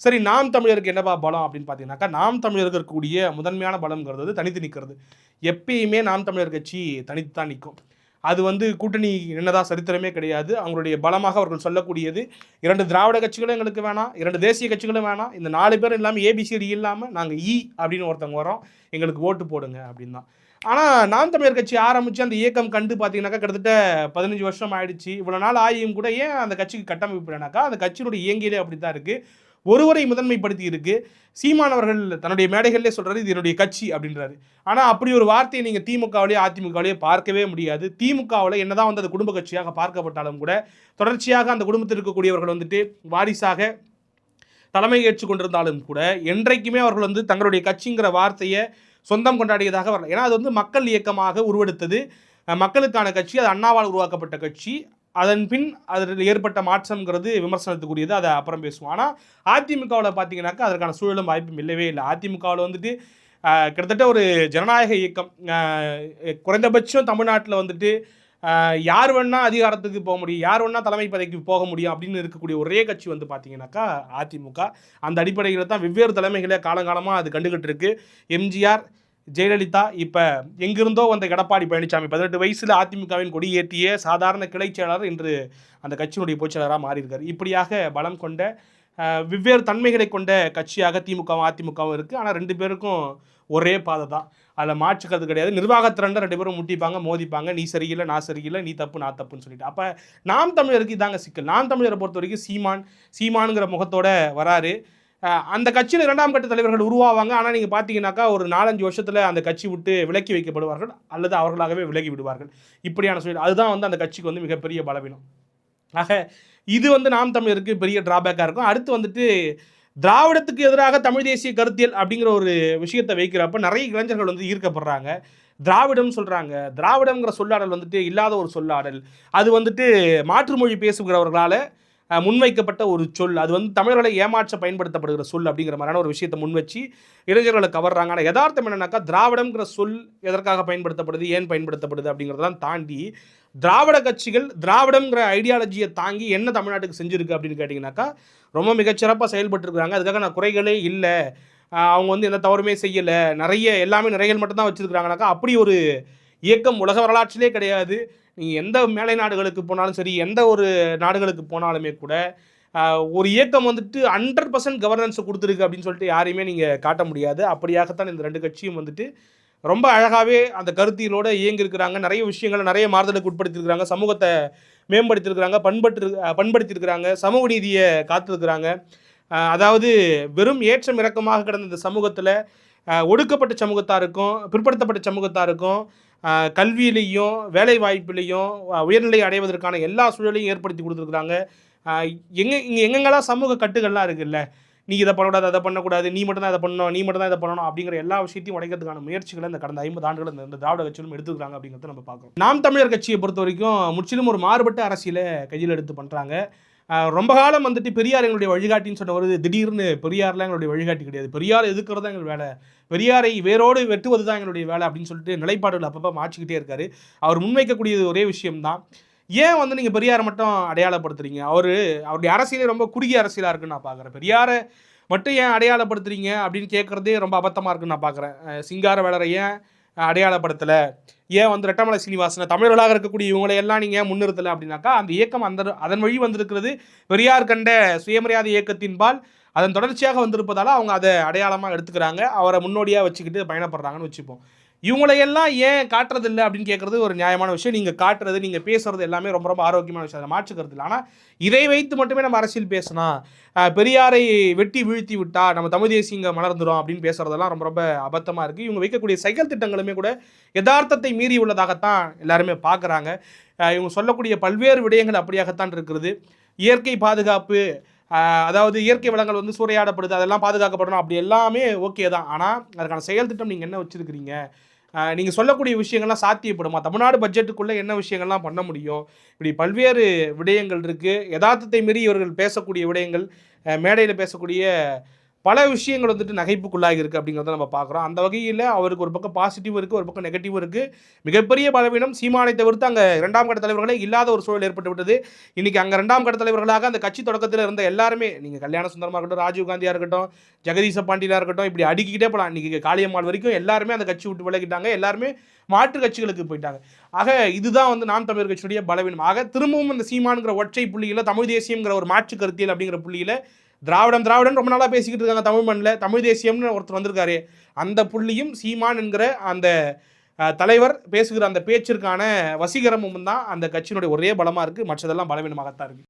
சரி நாம் தமிழருக்கு என்னப்பா பலம் அப்படின்னு பார்த்தீங்கன்னாக்கா நாம் தமிழருக்கு இருக்கக்கூடிய முதன்மையான பலம்ங்கிறது தனித்து நிற்கிறது எப்பயுமே நாம் தமிழர் கட்சி தனித்து தான் நிற்கும். அது வந்து கூட்டணி என்னதான் சரித்திரமே கிடையாது. அவங்களுடைய பலமாக அவர்கள் சொல்லக்கூடியது இரண்டு திராவிட கட்சிகளும் எங்களுக்கு வேணாம் இரண்டு தேசிய கட்சிகளும் வேணாம் இந்த நாலு பேரும் இல்லாமல் ஏபிசிடி இல்லாமல் நாங்கள் இ e அப்படின்னு ஒருத்தவங்க வரோம் எங்களுக்கு ஓட்டு போடுங்க அப்படின்னு தான். ஆனால் நாம் தமிழர் கட்சி ஆரம்பித்து அந்த இயக்கம் கண்டு பார்த்தீங்கன்னாக்கா கிட்டத்தட்ட பதினஞ்சு வருஷம் ஆயிடுச்சு. இவ்வளோ நாள் ஆகியும் கூட ஏன் அந்த கட்சிக்கு கட்டமைப்பு இல்லைனாக்கா அந்த கட்சியினுடைய இயங்கியலே அப்படி தான் இருக்குது ஒருவரை முதன்மைப்படுத்தி இருக்கு சீமானவர்கள் தன்னுடைய மேடைகளிலே சொல்றாரு இது என்னுடைய கட்சி அப்படின்றாரு. ஆனால் அப்படி ஒரு வார்த்தையை நீங்கள் திமுகவிலேயே அதிமுகவிலேயே பார்க்கவே முடியாது. திமுகவில் என்னதான் வந்து அது குடும்ப கட்சியாக பார்க்கப்பட்டாலும் கூட தொடர்ச்சியாக அந்த குடும்பத்தில் இருக்கக்கூடியவர்கள் வந்துட்டு வாரிசாக தலைமை ஏற்றுக்கொண்டிருந்தாலும் கூட என்றைக்குமே அவர்கள் வந்து தங்களுடைய கட்சிங்கிற வார்த்தையை சொந்தம் கொண்டாடியதாக வரல. ஏன்னா அது வந்து மக்கள் இயக்கமாக உருவெடுத்தது. மக்களுக்கான கட்சி அது அண்ணாவால் உருவாக்கப்பட்ட கட்சி. அதன் பின் அதில் ஏற்பட்ட மாற்றம்ங்கிறது விமர்சனத்துக்குரியது அதை அப்புறம் பேசுவோம். ஆனால் அதிமுகவில் பார்த்தீங்கன்னாக்கா அதற்கான சூழலும் வாய்ப்பும் இல்லவே இல்லை. அதிமுகவில் வந்துட்டு கிட்டத்தட்ட ஒரு ஜனநாயக இயக்கம் குறைந்தபட்சம் தமிழ்நாட்டில் வந்துட்டு யார் வேணால் அதிகாரத்துக்கு போக முடியும் யார் வேணால் தலைமை பதவிக்கு போக முடியும் அப்படின்னு இருக்கக்கூடிய ஒரே கட்சி வந்து பார்த்தீங்கன்னாக்கா அதிமுக. அந்த அடிப்படையில் தான் வெவ்வேறு தலைமைகளை காலங்காலமாக அது கண்டுகிட்டு இருக்கு. எம்ஜிஆர் ஜெயலலிதா இப்போ எங்கிருந்தோ வந்த எடப்பாடி பழனிசாமி பதினெட்டு வயசில் அதிமுகவின் கொடியேற்றிய சாதாரண கிளைச் செயலாளர் இன்று அந்த கட்சியினுடைய பொதுச்செயலாளராக மாறியிருக்கார். இப்படியாக பலம் கொண்ட வெவ்வேறு தன்மைகளை கொண்ட கட்சியாக திமுகவும் அதிமுகவும் இருக்குது ஆனால் ரெண்டு பேருக்கும் ஒரே பாதை தான். அதில் மாற்றுக்கிறது கிடையாது. நிர்வாகத்திறண்ட ரெண்டு பேரும் முட்டிப்பாங்க மோதிப்பாங்க. நீ சரியில்லை நான் சரியில்லை நீ தப்பு நான் தப்புன்னு சொல்லிட்டு. அப்போ நாம் தமிழருக்கு இதாங்க சிக்கல். நாம் தமிழரை பொறுத்த வரைக்கும் சீமான் சீமானுங்கிற முகத்தோட வராரு. அந்த கட்சியில் இரண்டாம் கட்ட தலைவர்கள் உருவாவாங்க. ஆனால் நீங்கள் பார்த்தீங்கன்னாக்கா ஒரு நாலஞ்சு வருஷத்தில் அந்த கட்சி விட்டு விலக்கி வைக்கப்படுவார்கள் அல்லது அவர்களாகவே விலகி விடுவார்கள். இப்படியான சூழல். அதுதான் வந்து அந்த கட்சிக்கு வந்து மிகப்பெரிய பலவீனம். ஆக இது வந்து நாம் தமிழருக்கு பெரிய டிராபேக்காக இருக்கும். அடுத்து வந்துட்டு திராவிடத்துக்கு எதிராக தமிழ் தேசிய கருத்தியல் அப்படிங்கிற ஒரு விஷயத்தை வைக்கிறப்ப நிறைய இளைஞர்கள் வந்து ஈர்க்கப்படுறாங்க. திராவிடம் சொல்கிறாங்க திராவிடம்ங்கிற சொல்லாடல் வந்துட்டு இல்லாத ஒரு சொல்லாடல். அது வந்துட்டு மாற்று மொழி பேசுகிறவர்களால் முன்வைக்கப்பட்ட ஒரு சொல். அது வந்து தமிழர்களை ஏமாற்ற பயன்படுத்தப்படுகிற சொல் அப்படிங்கிற மாதிரியான ஒரு விஷயத்தை முன்வச்சு இளைஞர்களை கவர்றாங்க. ஆனால் யதார்த்தம் என்னன்னாக்கா திராவிடம்ங்கிற சொல் எதற்காக பயன்படுத்தப்படுது? ஏன் பயன்படுத்தப்படுது? அப்படிங்கிறதெல்லாம் தாண்டி திராவிட கட்சிகள் திராவிடம்ங்கிற ஐடியாலஜியை தாங்கி என்ன தமிழ்நாட்டுக்கு செஞ்சுருக்கு அப்படின்னு கேட்டிங்கனாக்கா ரொம்ப மிகச்சிறப்பாக செயல்பட்டுருக்காங்க அதுக்காக நான் குறைகளே இல்லை. அவங்க வந்து எந்த தவறுமே செய்யலை. நிறைய எல்லாமே நிறைகள் மட்டும்தான் வச்சுருக்குறாங்கனாக்கா அப்படி ஒரு இயக்கம் உலக வரலாற்றிலே கிடையாது. நீங்கள் எந்த மேலை நாடுகளுக்கு போனாலும் சரி எந்த ஒரு நாடுகளுக்கு போனாலுமே கூட ஒரு இயக்கம் வந்துட்டு ஹண்ட்ரட் பர்சன்ட் கவர்னன்ஸ் கொடுத்துருக்கு அப்படின்னு சொல்லிட்டு யாரையுமே நீங்கள் காட்ட முடியாது. அப்படியாகத்தான் இந்த ரெண்டு கட்சியும் வந்துட்டு ரொம்ப அழகாகவே அந்த கருத்தியலோடு இயங்கியிருக்கிறாங்க. நிறைய விஷயங்களை நிறைய மாறுதலுக்கு உட்படுத்தியிருக்கிறாங்க. சமூகத்தை மேம்படுத்தியிருக்கிறாங்க பண்பட்டு பண்படுத்தியிருக்கிறாங்க சமூக நீதியை காத்திருக்கிறாங்க. அதாவது வெறும் ஏற்றம் இறக்கமாக கிடந்த இந்த சமூகத்தில் ஒடுக்கப்பட்ட சமூகத்தாருக்கும் பிற்படுத்தப்பட்ட சமூகத்தாருக்கும் இருக்கும். கல்வியிலையும் வேலை வாய்ப்பிலையும் உயர்நிலை அடைவதற்கான எல்லா சூழலையும் ஏற்படுத்தி கொடுத்துருக்குறாங்க. எங்கே எங்க இங்கே எங்கெங்கெல்லாம் சமூக கட்டுகள்லாம் இருக்குல்ல? நீ இதை பண்ணக்கூடாது அதை பண்ணக்கூடாது நீ மட்டும் தான் இதை பண்ணணும் நீ மட்டும் தான் இதை பண்ணணும் அப்படிங்கிற எல்லா விஷயத்தையும் உடைக்கிறதுக்கான முயற்சிகளை இந்த கடந்த ஐம்பது ஆண்டுகள் இந்த- திராவிட கட்சிகளும் எடுத்துக்கிறாங்க அப்படிங்கிறத நம்ம பார்க்குறோம். நாம் தமிழர் கட்சியை பொறுத்த வரைக்கும் முற்றிலும் ஒரு மாறுபட்ட அரசியலை கையில் எடுத்து பண்ணுறாங்க ரொம்ப காலம் வந்துட்டு பெரியார் எங்களுடைய வழிகாட்டின்னு சொன்னவர் திடீர்னு பெரியார்லாம் எங்களுடைய வழிகாட்டி கிடையாது. பெரியார் எதுக்குறது தான் எங்கள் வேலை. பெரியாரை வேரோடு வெட்டுவது தான் எங்களுடைய வேலை அப்படின்னு சொல்லிட்டு நிலைப்பாடுகள் அப்பப்போ மாற்றிக்கிட்டே இருக்காரு. அவர் முன்வைக்கக்கூடியது ஒரே விஷயம்தான். ஏன் வந்து நீங்கள் பெரியாரை மட்டும் அடையாளப்படுத்துறீங்க? அவர் அவருடைய அரசியலே ரொம்ப குறுகிய அரசியலாக இருக்குன்னு நான் பார்க்குறேன் பெரியாரை மட்டும் ஏன் அடையாளப்படுத்துறீங்க அப்படின்னு கேட்குறதே ரொம்ப அபத்தமாக இருக்குன்னு நான் பார்க்குறேன் சிங்கார வேலரை ஏன் அடையாளப்படுத்தலை? ஏன் வந்து ரெட்டமலை சீனிவாசனை தமிழர்களாக இருக்கக்கூடிய இவங்களை எல்லாம் நீங்கள் முன்னிறுத்தலை அப்படின்னாக்கா அந்த இயக்கம் அந்த அதன் வழி வந்திருக்கிறது பெரியார் கண்ட சுயமரியாதை இயக்கத்தின்பால் அதன் தொடர்ச்சியாக வந்திருப்பதால் அவங்க அதை அடையாளமாக எடுத்துக்கிறாங்க. அவரை முன்னோடியாக வச்சுக்கிட்டு பயணப்படுறாங்கன்னு வச்சுப்போம். இவங்களையெல்லாம் ஏன் காட்டுறதில்லை அப்படின்னு கேட்குறது ஒரு நியாயமான விஷயம். நீங்கள் காட்டுறது நீங்கள் பேசுறது எல்லாமே ரொம்ப ரொம்ப ஆரோக்கியமான விஷயம். அதை மாற்றுக்கிறது இல்லை. ஆனால் இதை வைத்து மட்டுமே நம்ம அரசியல் பேசினா பெரியாரை வெட்டி வீழ்த்தி விட்டா நம்ம தமிழ் தேசிய இங்கே மலர்ந்துடும் அப்படின்னு பேசுறதெல்லாம் ரொம்ப ரொம்ப அபத்தமாக இருக்குது இவங்க வைக்கக்கூடிய செயல் திட்டங்களுமே கூட யதார்த்தத்தை மீறி உள்ளதாகத்தான் எல்லாருமே பார்க்குறாங்க. இவங்க சொல்லக்கூடிய பல்வேறு விடயங்கள் அப்படியாகத்தான் இருக்கிறது இயற்கை பாதுகாப்பு அதாவது இயற்கை வளங்கள் வந்து சூறையாடப்படுது அதெல்லாம் பாதுகாக்கப்படணும் அப்படி எல்லாமே ஓகே தான். ஆனால் அதுக்கான செயல் திட்டம் நீங்கள் என்ன வச்சுருக்கிறீங்க? நீங்கள் சொல்லக்கூடிய விஷயங்கள்லாம் சாத்தியப்படுமா? தமிழ்நாடு பட்ஜெட்டுக்குள்ளே என்ன விஷயங்கள்லாம் பண்ண முடியும்? இப்படி பல்வேறு விடயங்கள் இருக்குது யதார்த்தத்தை மீறி இவர்கள் பேசக்கூடிய விடயங்கள் மேடையில் பேசக்கூடிய பல விஷயங்கள் வந்துட்டு நகைப்புக்குள்ளாகி இருக்குது அப்படிங்கிறத நம்ம பார்க்குறோம். அந்த வகையில் அவருக்கு ஒரு பக்கம் பாசிட்டிவ் இருக்குது ஒரு பக்கம் நெகட்டிவ் இருக்குது மிகப்பெரிய பலவீனம் சீமானை தவிர்த்து அங்கே இரண்டாம் கட்ட தலைவர்களே இல்லாத ஒரு சூழல் ஏற்பட்டு விட்டது. இன்றைக்கி அங்கே ரெண்டாம் கட்ட தலைவர்களாக அந்த கட்சி தொடக்கத்தில் இருந்த எல்லாருமே நீங்கள் கல்யாண சுந்தரமாக இருக்கட்டும் ராஜீவ் காந்தியாக இருக்கட்டும் ஜெகதீச பாண்டியனாக இருக்கட்டும் இப்படி அடிக்கிட்டே போகலாம் இன்றைக்கி காளியம்மாள் வரைக்கும் எல்லாருமே அந்த கட்சி விட்டு விலகிட்டாங்க. எல்லாருமே மாற்று கட்சிகளுக்கு போயிட்டாங்க. ஆக இதுதான் வந்து நாம் தமிழர் கட்சியுடைய பலவீனம் ஆக திரும்பவும் அந்த சீமானுங்கிற ஒற்றை புள்ளியில் தமிழ் தேசியங்கிற ஒரு மாற்று கருத்தியல் அப்படிங்கிற புள்ளியில் திராவிடம் திராவிடம் ரொம்ப நாளாக பேசிக்கிட்டு இருக்காங்க தமிழ் மண்ணில். தமிழ் தேசியம்னு ஒருத்தர் வந்திருக்காரு. அந்த புள்ளியும் சீமான் என்கிற அந்த தலைவர் பேசுகிற அந்த பேச்சிற்கான வசீகரமும் தான் அந்த கட்சியினுடைய ஒரே பலமாக இருக்குது மற்றதெல்லாம் பலவீனமாகத்தான் இருக்குது